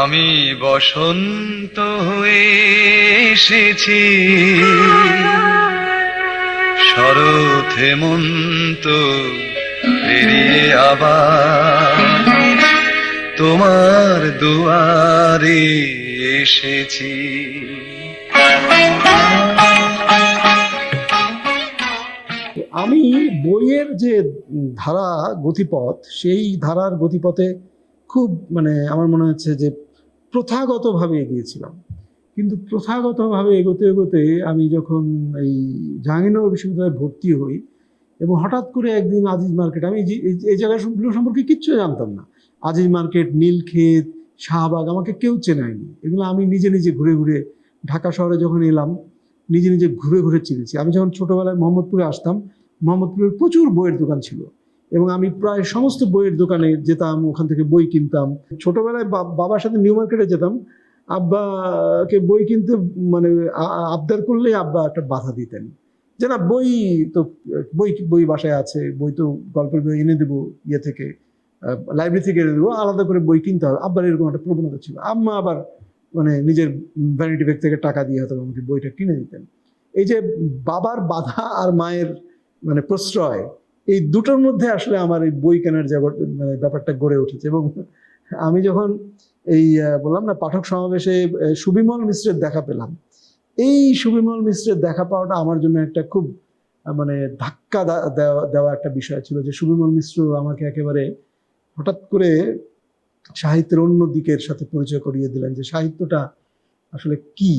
আমি বসন্ত হয়ে এসেছি। শরৎ হেমন্ত পেরিয়ে আবার তোমার দুয়ারে এসেছি। আমি বইয়ের যে ধারা গতিপথ, সেই ধারার গতিপথে খুব মানে আমার মনে হচ্ছে যে প্রথাগতভাবে এগিয়েছিলাম। কিন্তু প্রথাগতভাবে এগোতে এগোতে আমি যখন এই জাহাঙ্গীরনগর বিশ্ববিদ্যালয়ে ভর্তি হই এবং হঠাৎ করে একদিন আজিজ মার্কেট, আমি এই জায়গাগুলো সম্পর্কে কিচ্ছু জানতাম না। আজিজ মার্কেট, নীলক্ষেত, শাহবাগ আমাকে কেউ চেনায়নি। এগুলো আমি নিজে নিজে ঘুরে ঘুরে ঢাকা শহরে যখন এলাম, নিজে নিজে ঘুরে ঘুরে চিনেছি। আমি যখন ছোটোবেলায় মোহাম্মদপুরে আসতাম, মোহাম্মদপুরের প্রচুর বইয়ের দোকান ছিল। এবং আমি প্রায় সমস্ত বইয়ের দোকানে যেতাম, ওখান থেকে বই কিনতাম। ছোটবেলায় বাবার সাথে নিউ মার্কেটে যেতাম। আব্বাকে বই কিনতে মানে আবদার করলেই আব্বা একটা বাধা দিতেন। যে না, বই তো, বই বই বাসায় আছে, বই তো গল্পের বই এনে দেবো ইয়ে থেকে লাইব্রেরি থেকে এনে দেবো, আলাদা করে বই কিনতে হবে। আব্বার এরকম একটা প্রবণতা ছিল। আম্মা আবার মানে নিজের ভ্যানিটি ব্যাগ থেকে টাকা দিয়ে হয়তো আমাকে বইটা কিনে দিতেন। এই যে বাবার বাধা আর মায়ের মানে প্রশ্রয় এই দুটোর মধ্যে আসলে আমার এই বই কেনার মানে ব্যাপারটা গড়ে উঠেছে এবং আমি যখন এই বললাম না, পাঠক সমাবেশে সুবিমল মিশ্রের দেখা পেলাম। এই সুবিমল মিশ্রের দেখা পাওয়াটা আমার জন্য একটা খুব মানে ধাক্কা দেওয়া একটা বিষয় ছিল যে সুবিমল মিশ্র আমাকে একেবারে হঠাৎ করে সাহিত্যের অন্য দিকের সাথে পরিচয় করিয়ে দিলেন যে সাহিত্যটা আসলে কি?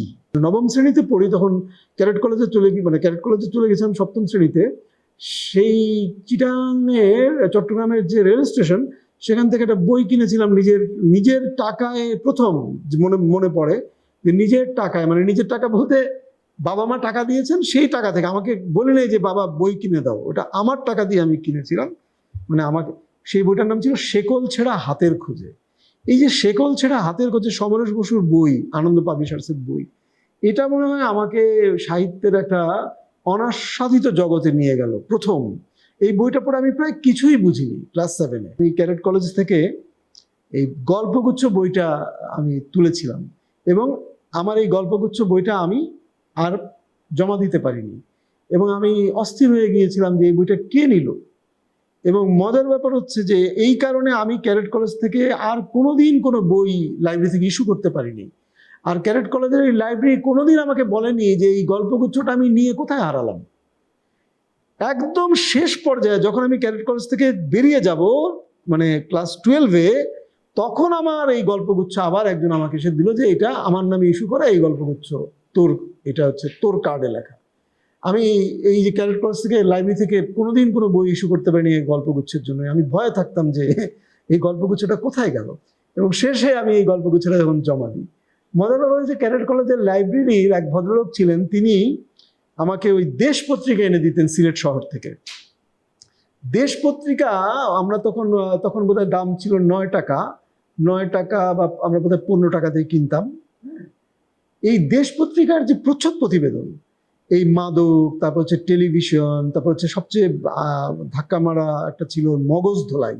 নবম শ্রেণীতে পড়ি, তখন ক্যারেট কলেজে চলে গিয়ে মানে ক্যারেট কলেজে চলে গেছিলাম সপ্তম শ্রেণীতে। সেই চিটাঙের চট্টগ্রামের যে রেল স্টেশন, সেখান থেকে একটা বই কিনেছিলাম নিজের নিজের টাকায় প্রথম মনে মনে পড়ে যে নিজের টাকায় মানে নিজের টাকা বলতে বাবা মা টাকা দিয়েছেন, সেই টাকা থেকে আমাকে বলে নেই যে, বাবা, বই কিনে দাও। ওটা আমার টাকা দিয়ে আমি কিনেছিলাম। মানে আমাকে, সেই বইটার নাম ছিল শেকল ছেঁড়া হাতের খোঁজে। এই যে শেকল ছেঁড়া হাতের খোঁজে সমরেশ বসুর বই, আনন্দ পাবলিশার্সের বই, এটা মনে হয় আমাকে সাহিত্যের একটা অনাস্বাদিত জগতে নিয়ে গেল। প্রথম, এই বইটা পড়ে আমি প্রায় কিছুই বুঝিনি ক্লাস সেভেনে এই ক্যারেট কলেজ থেকে এই গল্পগুচ্ছ বইটা আমি তুলেছিলাম এবং আমার এই গল্পগুচ্ছ বইটা আমি আর জমা দিতে পারিনি এবং আমি অস্থির হয়ে গিয়েছিলাম যে এই বইটা কে নিল? এবং মজার ব্যাপার হচ্ছে যে এই কারণে আমি ক্যারেট কলেজ থেকে আর কোনোদিন কোনো বই লাইব্রেরি থেকে ইস্যু করতে পারিনি। আর ক্যারেট কলেজের এই লাইব্রেরি কোনোদিন আমাকে বলেনি যে এই গল্পগুচ্ছটা আমি নিয়ে কোথায় হারালাম। একদম শেষ পর্যায়ে যখন আমি ক্যারেট কলেজ থেকে বেরিয়ে যাব মানে ক্লাস টুয়েলভে তখন আমার এই গল্পগুচ্ছ আবার একজন আমাকে এসে দিল যে, এটা আমার নামে ইস্যু করা, এই গল্পগুচ্ছ, তোর, এটা হচ্ছে তোর কার্ডে লেখা। আমি এই যে ক্যারেট কলেজ থেকে লাইব্রেরি থেকে কোনোদিন কোনো বই ইস্যু করতে পারিনি এই গল্পগুচ্ছের জন্য। আমি ভয়ে থাকতাম যে, এই গল্পগুচ্ছটা কোথায় গেল? এবং শেষে আমি এই গল্পগুচ্ছটা যখন জমা দিই মজার হচ্ছে ক্যারেট কলেজের লাইব্রেরির এক ভদ্রলোক ছিলেন, তিনি আমাকে ওই দেশ পত্রিকা এনে দিতেন সিলেট শহর থেকে দেশ পত্রিকা আমরা তখন তখন বোধহয় দাম ছিল নয় টাকা নয় টাকা বা আমরা বোধহয় পনেরো টাকা দিয়ে কিনতাম। এই দেশ পত্রিকার যে প্রচ্ছদ প্রতিবেদন, এই মাদক, তারপর হচ্ছে টেলিভিশন, তারপর হচ্ছে সবচেয়ে ধাক্কা মারা একটা ছিল মগজ ধোলাই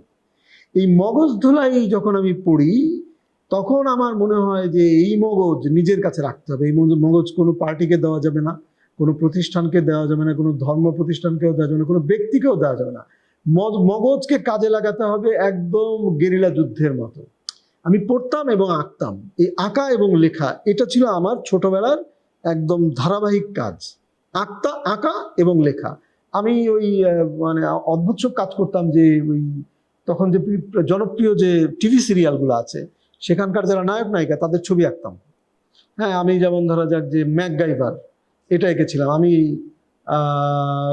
এই মগজ ধোলাই যখন আমি পড়ি তখন আমার মনে হয় যে এই মগজ নিজের কাছে রাখতে হবে। এই মগজ- কোনো পার্টিকে দেওয়া যাবে না, কোনো প্রতিষ্ঠানকে দেওয়া যাবে না, কোনো ধর্ম প্রতিষ্ঠানকেও দেওয়া যাবে না, কোনো ব্যক্তিকেও দেওয়া যাবে না। মগ- মগজকে কাজে লাগাতে হবে একদম গেরিলা যুদ্ধের মতো। আমি পড়তাম এবং আঁকতাম। এই আঁকা এবং লেখা, এটা ছিল আমার ছোটবেলার একদম ধারাবাহিক কাজ। আঁকতা, আঁকা এবং লেখা। আমি ওই মানে অদ্ভুত কাজ করতাম যে ওই, তখন যে জনপ্রিয় যে টিভি সিরিয়ালগুলো আছে সেখানকার যারা নায়ক নায়িকা, তাদের ছবি আঁকতাম। হ্যাঁ আমি যেমন ধরা যাক যে ম্যাকগাইভার, এটা এঁকেছিলাম। আমি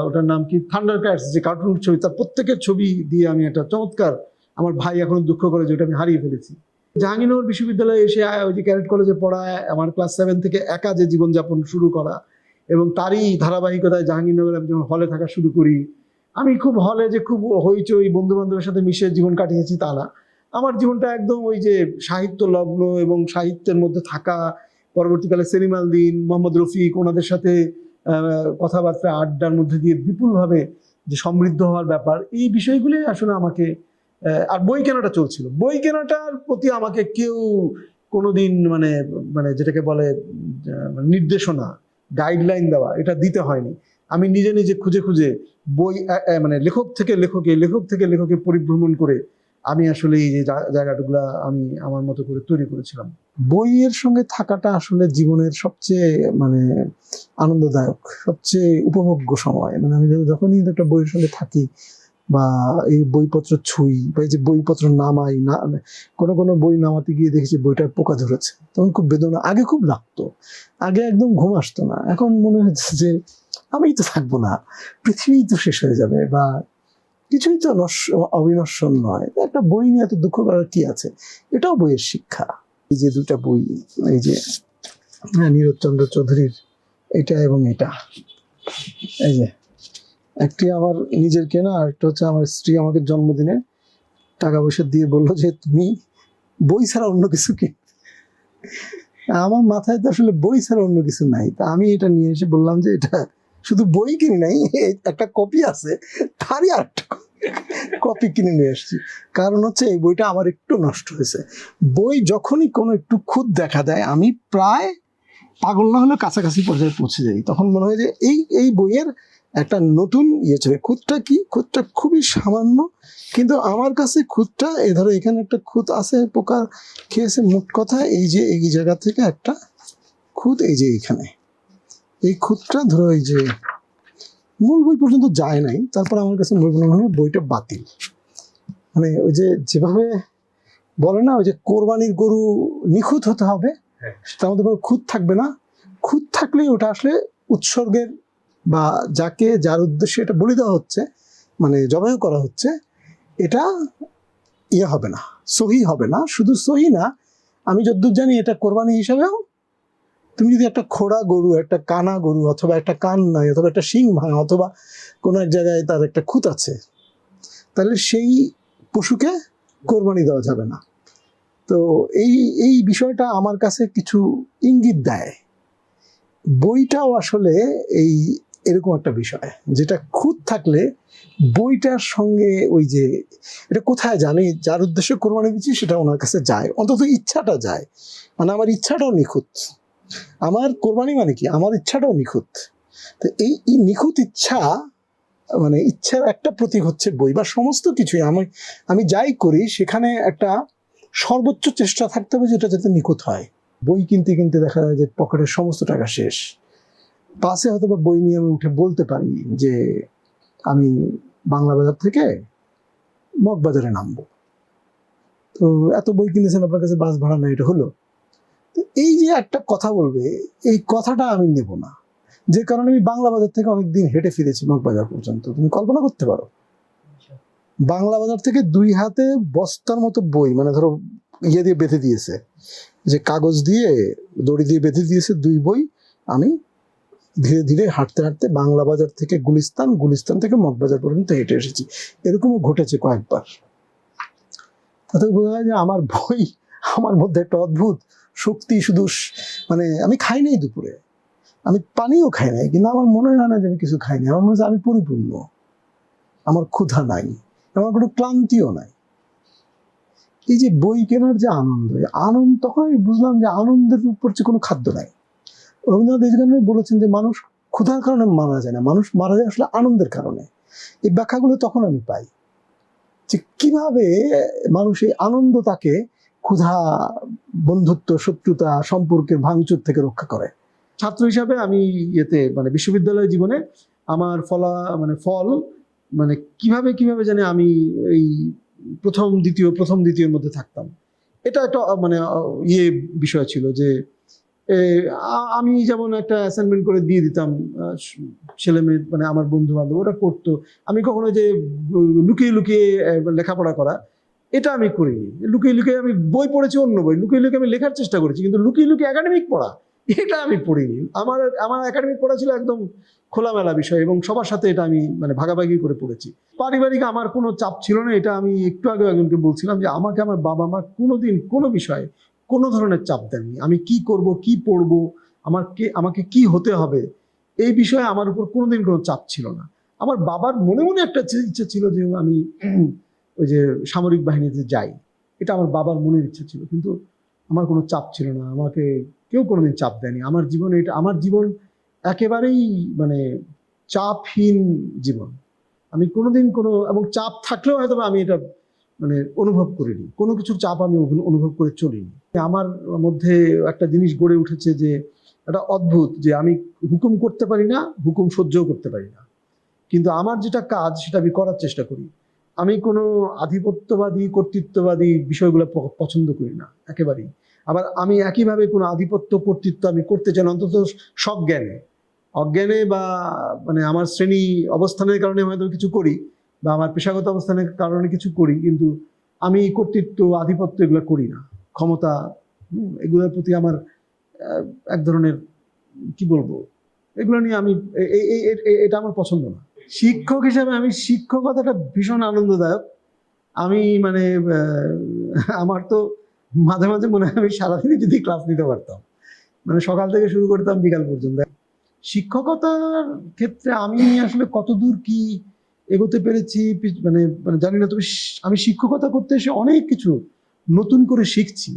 ওটার নাম কি? থান্ডার ক্যাটস যে কার্টুন ছবি, তার প্রত্যেকের ছবি দিয়ে আমি একটা চমৎকার, আমার ভাই এখন দুঃখ করে যে ওটা আমি হারিয়ে ফেলেছি। জাহাঙ্গীরনগর বিশ্ববিদ্যালয়ে এসে ওই যে ক্যারেট কলেজে পড়ায় আমার ক্লাস সেভেন থেকে একা যে জীবনযাপন শুরু করা এবং তারই ধারাবাহিকতায় জাহাঙ্গীরনগরে আমি যখন হলে থাকা শুরু করি, আমি খুব হলে যে খুব হইচই বন্ধু বান্ধবের সাথে মিশে জীবন কাটিয়েছি তা না। আমার জীবনটা একদম ওই যে সাহিত্য লগ্ন এবং সাহিত্যের মধ্যে থাকা পরবর্তীকালে সেলিমাল দিন, মোহাম্মদ রফিক ওনাদের সাথে কথাবার্তা, আড্ডার মধ্যে দিয়ে বিপুলভাবে যে সমৃদ্ধ হওয়ার ব্যাপার, এই বিষয়গুলি আসলে আমাকে আর বই কেনাটা চলছিল। বই কেনাটার প্রতি আমাকে কেউ কোনোদিন মানে মানে যেটাকে বলে নির্দেশনা গাইডলাইন দেওয়া, এটা দিতে হয়নি। আমি নিজে নিজে খুঁজে খুঁজে বই মানে লেখক থেকে লেখকে, লেখক থেকে লেখকে পরিভ্রমণ করে আমি আসলে এই যে জা- জায়গাগুলা আমি আমার মতো করে তৈরি করেছিলাম। বইয়ের সঙ্গে থাকাটা আসলে জীবনের সবচেয়ে মানে আনন্দদায়ক, সবচেয়ে উপভোগ্য সময়। মানে আমি যখনই একটা বইয়ের সঙ্গে থাকি বা এই বইপত্র ছুঁই বা এই যে বইপত্র নামাই, না, কোনো কোনো বই নামাতে গিয়ে দেখেছি বইটার পোকা ধরেছে, তখন খুব বেদনা, আগে খুব লাগতো। আগে একদম ঘুম আসতো না। এখন মনে হচ্ছে যে আমি তো থাকব না। পৃথিবী তো শেষ হয়ে যাবে বা কিছুই তো অবিনশ্বর নয়। একটা বই নিয়ে এত দুঃখ করার কি আছে? এটাও বইয়ের শিক্ষা। এই যে দুটা বই এই যে হ্যাঁ, নীরজচন্দ্র চৌধুরীর এটা এবং এটা। এই যে একটি আমার নিজের কেনা আর একটা হচ্ছে আমার স্ত্রী আমাকে জন্মদিনে টাকা পয়সা দিয়ে বলল যে তুমি বই ছাড়া অন্য কিছু কি? আমার মাথায় তো আসলে বই ছাড়া অন্য কিছু নাই। তা আমি এটা নিয়ে এসে বললাম যে এটা শুধু বই কিনি নাই একটা কপি আছে, তারই আর কপি কিনে নিয়ে এসেছি কারণ হচ্ছে এই বইটা আমার একটু নষ্ট হয়েছে। বই যখনই কোনো একটু খুদ দেখা দেয়, আমি প্রায় পাগল না হলে কাছাকাছি পর্যায়ে পৌঁছে যাই। তখন মনে হয় যে এই এই বইয়ের একটা নতুন ইয়ে ছিল খুদটা কি? খুদটা খুবই সামান্য, কিন্তু আমার কাছে খুদটা এ ধরো এখানে একটা খুদ আছে, পোকা খেয়েছে, মোট কথা এই যে এই জায়গা থেকে একটা খুদ এই যে এইখানে এই খুদটা ধরো এই যে মূল বই পর্যন্ত যায় নাই তারপর আমার কাছে মনে মনে হয় বইটা বাতিল। মানে ওই যে যেভাবে বলে না ওই যে কোরবানির গরু নিখুঁত হতে হবে হ্যাঁ। তার মধ্যে কোনো খুঁত থাকবে না। খুঁত থাকলেই ওটা আসলে উৎসর্গের বা যাকে যার উদ্দেশ্যে এটা বলি দেওয়া হচ্ছে মানে জবাই করা হচ্ছে এটা ইয়ে হবে না সহি হবে না। শুধু সহি না আমি যদ্দূর জানি এটা কোরবানি হিসাবেও তুমি যদি একটা খোড়া গরু, একটা কানা গরু অথবা একটা কান নাই অথবা একটা শিং ভাঙা অথবা কোনো এক জায়গায় তার একটা খুঁত আছে, তাহলে সেই পশুকে কোরবানি দেওয়া যাবে না। তো এই এই বিষয়টা আমার কাছে কিছু ইঙ্গিত দেয়। বইটাও আসলে এই এরকম একটা বিষয়, যেটা খুঁত থাকলে বইটার সঙ্গে ওই যে এটা কোথায় জানি, যার উদ্দেশ্যে কোরবানি দিচ্ছি সেটা ওনার কাছে যায়, অন্তত ইচ্ছাটা যায়। মানে আমার ইচ্ছাটাও নিখুঁত। আমার কোরবানি মানে কি? আমার ইচ্ছাটাও নিখুঁত। তো এই নিখুঁত ইচ্ছা মানে ইচ্ছার একটা প্রতীক হচ্ছে বই বা সমস্ত কিছুই। আমি আমি যাই করি, সেখানে একটা সর্বোচ্চ চেষ্টা থাকতে হবে যেটা যাতে নিখুঁত হয়। বই কিনতে কিনতে দেখা যায় যে পকেটের সমস্ত টাকা শেষ। পাশে হয়তো বা বই নিয়ে আমি উঠে বলতে পারি যে, আমি বাংলা বাজার থেকে মগবাজারে নামবো। তো এত বই কিনেছেন, আপনার কাছে বাস ভাড়া না এটা হলো। এই যে একটা কথা বলবে, এই কথাটা আমি নেব না। যে কারণে আমি বাংলা বাজার থেকে অনেকদিন হেঁটে ফিরেছি মগবাজার পর্যন্ত। তুমি কল্পনা করতে পারো? বাংলা বাজার থেকে দুই হাতে বস্তার মতো বই মানে ধরো ইয়ে দিয়ে বেঁধে দিয়েছে। যে কাগজ দিয়ে, দড়ি দিয়ে বেঁধে দিয়েছে দুই বই, আমি ধীরে ধীরে হাঁটতে হাঁটতে বাংলা বাজার থেকে গুলিস্তান গুলিস্তান থেকে মগবাজার পর্যন্ত হেঁটে এসেছি। এরকমও ঘটেছে কয়েকবার। তাতে বোঝা যায় যে আমার বই আমার মধ্যে একটা অদ্ভুত শক্তি শুধু মানে আমি খাই নাই দুপুরে। আমি পানিও খাই নাই, কিন্তু আমার মনে হয় না যে আমি কিছু খাইনি আমার মনে হচ্ছে আমি পরিপূর্ণ। আমার ক্ষুধা নাই, আমার কোনো ক্লান্তিও নাই। এই যে বই কেনার যে আনন্দ আনন্দ, তখন আমি বুঝলাম যে আনন্দের উপর যে কোনো খাদ্য নাই। রবীন্দ্রনাথ এই জন্য বলেছেন যে মানুষ ক্ষুধার কারণে মারা যায় না, মানুষ মারা যায় আসলে আনন্দের কারণে। এই ব্যাখ্যাগুলো তখন আমি পাই যে কীভাবে মানুষ এই আনন্দ তাকে ক্ষুধা, বন্ধুত্ব, শত্রুতা সম্পর্কের ভাঙচুর থেকে রক্ষা করে। ছাত্র হিসাবে আমি ইয়েতে মানে বিশ্ববিদ্যালয় জীবনে আমার ফলা মানে ফল মানে কীভাবে কীভাবে জানি আমি এই প্রথম, দ্বিতীয়, প্রথম দ্বিতীয়ের মধ্যে থাকতাম। এটা একটা মানে ইয়ে বিষয় ছিল যে আমি যেমন একটা অ্যাসাইনমেন্ট করে দিয়ে দিতাম ছেলে মেয়ে মানে আমার বন্ধু বান্ধব ওরা করতো। আমি কখনো যে, লুকিয়ে লুকিয়ে লেখাপড়া করা এটা আমি করিনি। লুকিয়ে লুকিয়ে আমি বই পড়েছি, অন্য বই। লুকিয়ে লুকিয়ে আমি লেখার চেষ্টা করেছি, কিন্তু লুকিয়ে লুকিয়ে একাডেমিক পড়া, এটা আমি পড়িনি। আমার আমার একাডেমিক পড়া ছিল একদম খোলামেলা বিষয় এবং সবার সাথে এটা আমি মানে ভাগাভাগি করে পড়েছি। পারিবারিক আমার কোনো চাপ ছিল না, এটা আমি একটু আগে একজনকে বলছিলাম যে, আমাকে আমার বাবা মা কোনোদিন কোনো বিষয়ে কোনো ধরনের চাপ দেননি। আমি কি করব, কি পড়ব, আমার কে, আমাকে কি হতে হবে? এই বিষয়ে আমার উপর কোনোদিন কোনো চাপ ছিল না। আমার বাবার মনে মনে একটা ইচ্ছে ছিল যে আমি ওই যে সামরিক বাহিনীতে যাই, এটা আমার বাবার মনের ইচ্ছা ছিল, কিন্তু আমার কোনো চাপ ছিল না, আমাকে কেউ কোনোদিন চাপ দেয়নি। আমার জীবনে এটা, আমার জীবন একেবারেই মানে চাপহীন জীবন। আমি কোনোদিন কোনো, এবং চাপ থাকলেও হয়তো আমি এটা মানে অনুভব করিনি। কোনো কিছুর চাপ আমি অনুভব করে চলিনি। আমার মধ্যে একটা জিনিস গড়ে উঠেছে যে, একটা অদ্ভুত যে আমি হুকুম করতে পারি না, হুকুম সহ্যও করতে পারি না। কিন্তু আমার যেটা কাজ সেটা আমি করার চেষ্টা করি। আমি কোনো আধিপত্যবাদী, কর্তৃত্ববাদী বিষয়গুলো পছন্দ করি না, একেবারেই। আবার আমি একইভাবে কোনো আধিপত্য, কর্তৃত্ব আমি করতে চাই অন্তত সজ্ঞানে অজ্ঞানে বা মানে আমার শ্রেণি অবস্থানের কারণে হয়তো কিছু করি বা আমার পেশাগত অবস্থানের কারণে কিছু করি, কিন্তু আমি কর্তৃত্ব, আধিপত্য এগুলো করি না। ক্ষমতা এগুলোর প্রতি আমার এক ধরনের, কি বলব? এগুলো নিয়ে আমি এটা আমার পছন্দ না। শিক্ষক হিসাবে আমি শিক্ষকতাটা ভীষণ আনন্দদায়ক। আমি মানে আমার তো মাঝে মাঝে মনে হয় আমি সারাদিনই যদি ক্লাস নিতে পারতাম। মানে সকাল থেকে শুরু করতাম, বিকাল পর্যন্ত। শিক্ষকতার ক্ষেত্রে আমি আসলে কতদূর কি এগোতে পেরেছি মানে মানে জানি না, তবে আমি শিক্ষকতা করতে এসে অনেক কিছু নতুন করে শিখছি।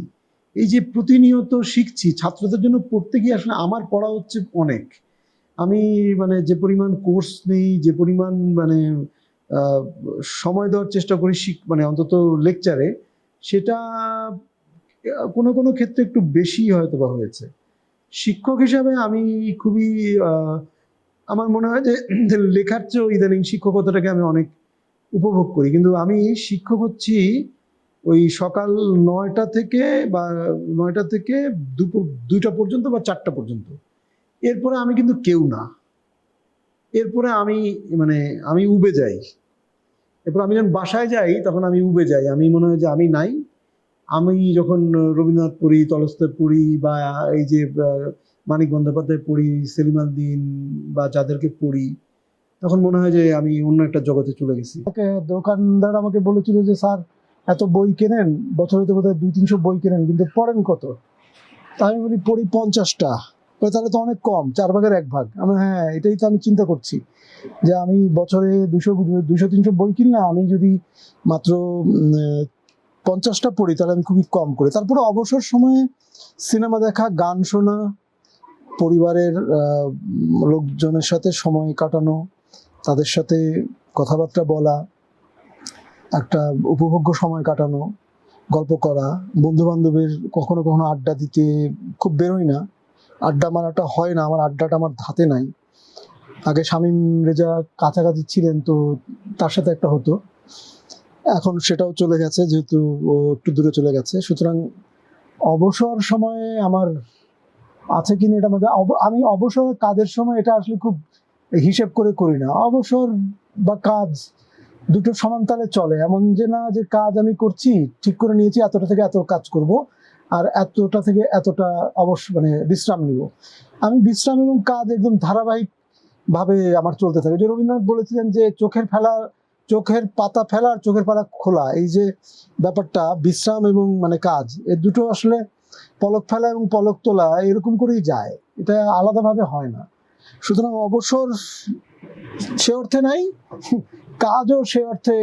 এই যে প্রতিনিয়ত শিখছি, ছাত্রদের জন্য পড়তে গিয়ে আসলে আমার পড়া হচ্ছে অনেক। আমি মানে যে পরিমাণ কোর্স নেই, যে পরিমাণ মানে সময় দেওয়ার চেষ্টা করি শিখ মানে অন্তত লেকচারে, সেটা কোনো কোনো ক্ষেত্রে একটু বেশি হয়তো বা হয়েছে। শিক্ষক হিসাবে আমি খুবই আমার মনে হয় যে লেখার চেয়েও ইদানিং শিক্ষকতাটাকে আমি অনেক উপভোগ করি। কিন্তু আমি শিক্ষক হচ্ছি ওই সকাল নয়টা থেকে বা নয়টা থেকে দুপুর, দুইটা পর্যন্ত বা চারটা পর্যন্ত। এরপরে আমি কিন্তু কেউ না। এরপরে আমি মানে আমি উবে যাই। এরপর আমি যখন বাসায় যাই, তখন আমি উবে যাই। আমি মনে হয় যে আমি নাই। আমি যখন রবীন্দ্রনাথ পড়ি তলস্তয় পড়ি বা এই যে মানিক বন্দ্যোপাধ্যায় পড়ি, সেলিম আল দিন বা যাদেরকে পড়ি, তখন মনে হয় যে আমি অন্য একটা জগতে চলে গেছি। দোকানদার আমাকে বলেছিল যে, স্যার, এত বই কেনেন? বছরে তো বোধ হয় দুই তিনশো বই কেনেন, কিন্তু পড়েন কত? তা আমি বলি, পড়ি পঞ্চাশটা। তাহলে তো অনেক কম, চার ভাগের এক ভাগ। আমি হ্যাঁ এটাই তো আমি চিন্তা করছি যে আমি বছরে দুশো দুশো, তিনশো বই কিনলে আমি যদি মাত্র পঞ্চাশটা পড়ি, তাহলে আমি খুবই কম করে। তারপরে অবসর সময়ে সিনেমা দেখা, গান শোনা, পরিবারের লোকজনের সাথে সময় কাটানো, তাদের সাথে কথাবার্তা বলা, একটা উপভোগ্য সময় কাটানো, গল্প করা বন্ধু বান্ধবের কখনো কখনো আড্ডা দিতে খুব বেরোই না। আড্ডা মারাটা হয় না, আমার আড্ডাটা আমার হাতে নাই। আগে শামীম রেজা কাছাকাছি ছিলেন তো তার সাথে একটা হতো। এখন সেটাও চলে গেছে, যেহেতু ও একটু দূরে চলে গেছে। সুতরাং অবসর সময়ে আমার আছে কিনা এটা মধ্যে আমি অবসর কাজের সময় এটা আসলে খুব হিসেব করে করি না। অবসর বা কাজ দুটো সমানতালে চলে। এমন যে না যে কাজ আমি করছি, ঠিক করে নিয়েছি, এতটা থেকে এত কাজ করব। আর এতটা থেকে এতটা অবশ্য মানে বিশ্রাম নিব। আমি বিশ্রাম এবং কাজ একদম ধারাবাহিক ভাবে আমার চলতে থাকে। যে রবীন্দ্রনাথ বলেছিলেন যে চোখের ফেলা, চোখের পাতা ফেলা আর চোখের পাতা খোলা, এই যে ব্যাপারটা বিশ্রাম এবং মানে কাজ এ দুটো আসলে পলক ফেলা এবং পলক তোলা এরকম করেই যায়। এটা আলাদাভাবে হয় না। সুতরাং অবসর সে অর্থে নাই, কাজও সে অর্থে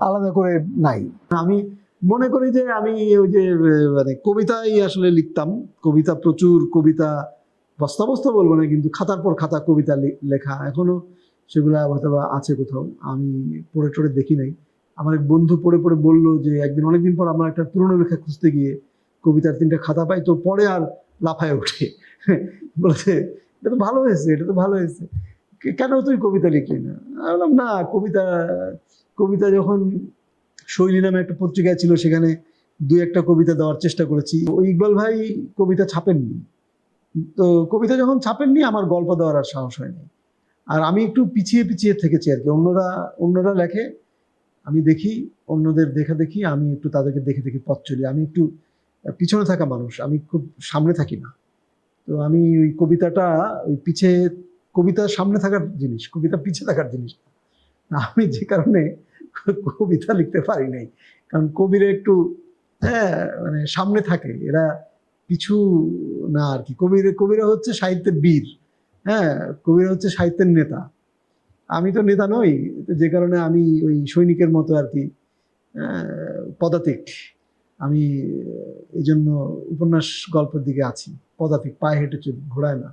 আলাদা করে নাই। আমি মনে করি যে আমি ওই যে মানে কবিতাই আসলে লিখতাম। কবিতা প্রচুর, কবিতা বস্তা বস্তা বলব না, কিন্তু খাতার পর খাতা কবিতা লেখা। এখনও সেগুলা হয়তো আছে কোথাও, আমি পড়ে টড়ে দেখি নাই। আমার এক বন্ধু পড়ে পড়ে বলল যে, একদিন, অনেকদিন পর আমরা একটা পুরনো লেখা খুঁজতে গিয়ে কবিতার তিনটা খাতা পাই, তো পরে আর লাফায় ওঠে। বলছে, এটা তো ভালো হয়েছে, এটা তো ভালো হয়েছে। কেন তুই কবিতা লিখলি না? বললাম, না, কবিতা কবিতা যখন শৈলী নামে একটা পত্রিকা ছিল, সেখানে দু একটা কবিতা দেওয়ার চেষ্টা করেছি। ওই ইকবাল ভাই কবিতা ছাপেননি। তো কবিতা যখন ছাপেননি, আমার গল্প দেওয়ার আর সাহস হয়নি। আর আমি একটু পিছিয়ে পিছিয়ে থেকেছি আর কি। অন্যরা অন্যরা লেখে, আমি দেখি, অন্যদের দেখা দেখি, আমি একটু তাদেরকে দেখে দেখে পথ চলি। আমি একটু পিছনে থাকা মানুষ, আমি খুব সামনে থাকি না। তো আমি ওই কবিতাটা, ওই পিছে, কবিতা সামনে থাকার জিনিস, কবিতা পিছে থাকার জিনিস আমি যে কারণে কবিতা লিখতে পারি নাই। কারণ কবিরা একটু হ্যাঁ মানে সামনে থাকে। এরা কিছু না আর কি। কবির, কবিরা হচ্ছে সাহিত্যের বীর। হ্যাঁ কবিরা হচ্ছে সাহিত্যের নেতা। আমি তো নেতা নই যে কারণে আমি ওই সৈনিকের মতো আর কি পদাতিক। আমি এই জন্য উপন্যাস গল্পের দিকে আছি। পদাতিক, পায়ে হেঁটে ঘোড়ায় না।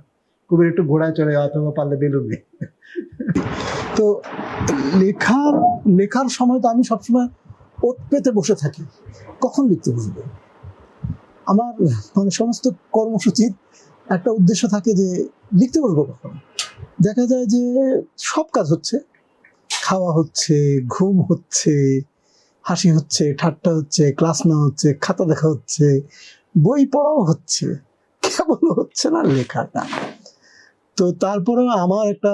কবির একটু ঘোড়ায় চলে অথবা পারলে বেলুনে তো লেখার লেখার সময় তো আমি সবসময় ওত পেতে বসে থাকি। কখন লিখতে বসবো? আমার মানে সমস্ত কর্মসূচির একটা উদ্দেশ্য থাকে যে লিখতে বসবো কখন? দেখা যায় যে সব কাজ হচ্ছে। খাওয়া হচ্ছে, ঘুম হচ্ছে, হাসি হচ্ছে, ঠাট্টা হচ্ছে, ক্লাস নেওয়া হচ্ছে, খাতা দেখা হচ্ছে, বই পড়াও হচ্ছে। কেবল হচ্ছে না লেখাটা। তো তারপরে আমার একটা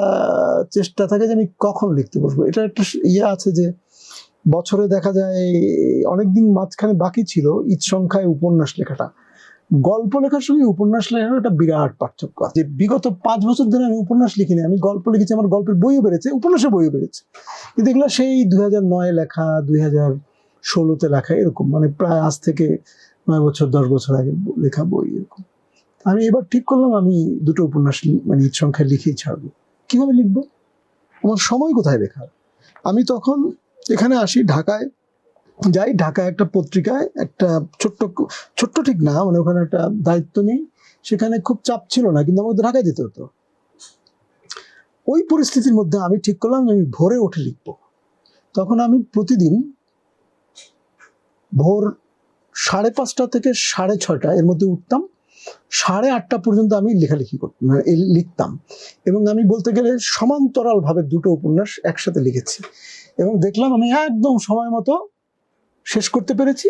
চেষ্টা থাকে যে আমি কখন লিখতে বসবো। এটা একটা ইয়ে আছে যে বছরে দেখা যায় অনেকদিন মাঝখানে বাকি ছিল ঈদ সংখ্যায় উপন্যাস লেখাটা। গল্প লেখার সঙ্গে উপন্যাস লেখার একটা বিরাট পার্থক্য আছে। বিগত পাঁচ বছর ধরে আমি উপন্যাস লিখিনি আমি গল্প লিখেছি, আমার গল্পের বইও বেড়েছে, উপন্যাসের বইও বেড়েছে। কিন্তু এগুলো সেই দুই হাজার নয় লেখা, দুই হাজার ষোলোতে লেখা এরকম মানে প্রায় আজ থেকে নয় বছর, দশ বছর আগে লেখা বই এরকম। আমি এবার ঠিক করলাম, আমি দুটো উপন্যাস মানে ঈদ সংখ্যায় লিখেই ছাড়বো। কীভাবে লিখব? আমার সময় কোথায় লেখার আমি তখন এখানে আসি ঢাকায়। যাই, ঢাকায় একটা পত্রিকায়, একটা ছোট্ট ছোট্ট ঠিক না মানে ওখানে একটা দায়িত্ব নেই। সেখানে খুব চাপ ছিল না, কিন্তু আমাকে ঢাকায় যেতে হতো। ওই পরিস্থিতির মধ্যে আমি ঠিক করলাম, আমি ভোরে উঠে লিখব। তখন আমি প্রতিদিন ভোর সাড়ে পাঁচটা থেকে সাড়ে ছয়টা এর মধ্যে উঠতাম। সাড়ে আটটা পর্যন্ত আমি লেখালেখি করতাম মানে লিখতাম। এবং আমি বলতে গেলে সমান্তরালভাবে দুটো উপন্যাস একসাথে লিখেছি। এবং দেখলাম আমি একদম সময় মতো শেষ করতে পেরেছি।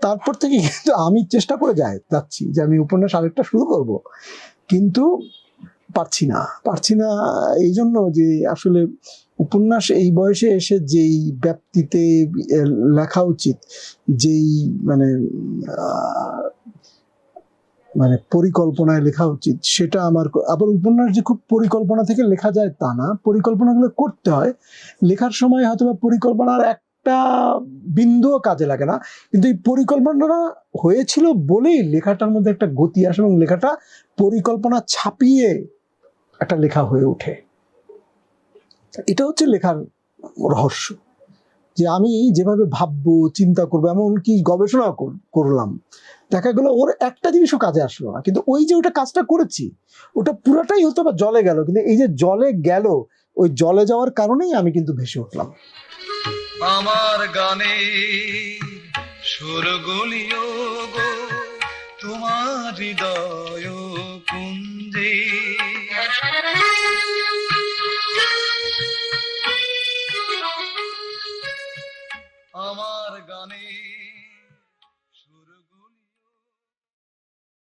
তারপর থেকে কিন্তু আমি চেষ্টা করে যাই, যাচ্ছি যে আমি উপন্যাস আরেকটা শুরু করব। কিন্তু পারছি না পারছি না এই জন্য যে আসলে উপন্যাস এই বয়সে এসে যেই ব্যাপ্তিতে লেখা উচিত, যেই মানে মানে পরিকল্পনায় লেখা উচিত, সেটা আমার আবার উপন্যাস যে খুব পরিকল্পনা থেকে লেখা যায় তা না, পরিকল্পনাগুলো করতে হয়। লেখার সময় হয়তো বা পরিকল্পনার একটা বিন্দুও কাজে লাগে না, কিন্তু এই পরিকল্পনাটা হয়েছিল বলেই লেখাটার মধ্যে একটা গতি আসে এবং লেখাটা পরিকল্পনা ছাপিয়ে একটা লেখা হয়ে ওঠে। এটা হচ্ছে লেখার রহস্য, যে আমি যেভাবে ভাববো, চিন্তা করব, এমনকি গবেষণা কর- করলাম। দেখা গেলো ওর একটা জিনিসও কাজে আসলো না। কিন্তু ওই যে ওটা কাজটা করেছি, ওটা পুরাটাই হতো বা জলে গেল। কিন্তু এই যে জলে গেল, ওই জলে যাওয়ার কারণেই আমি কিন্তু ভেসে উঠলাম। আমার গানে সুরগুলিও গো, তোমার হৃদয় কুঞ্জে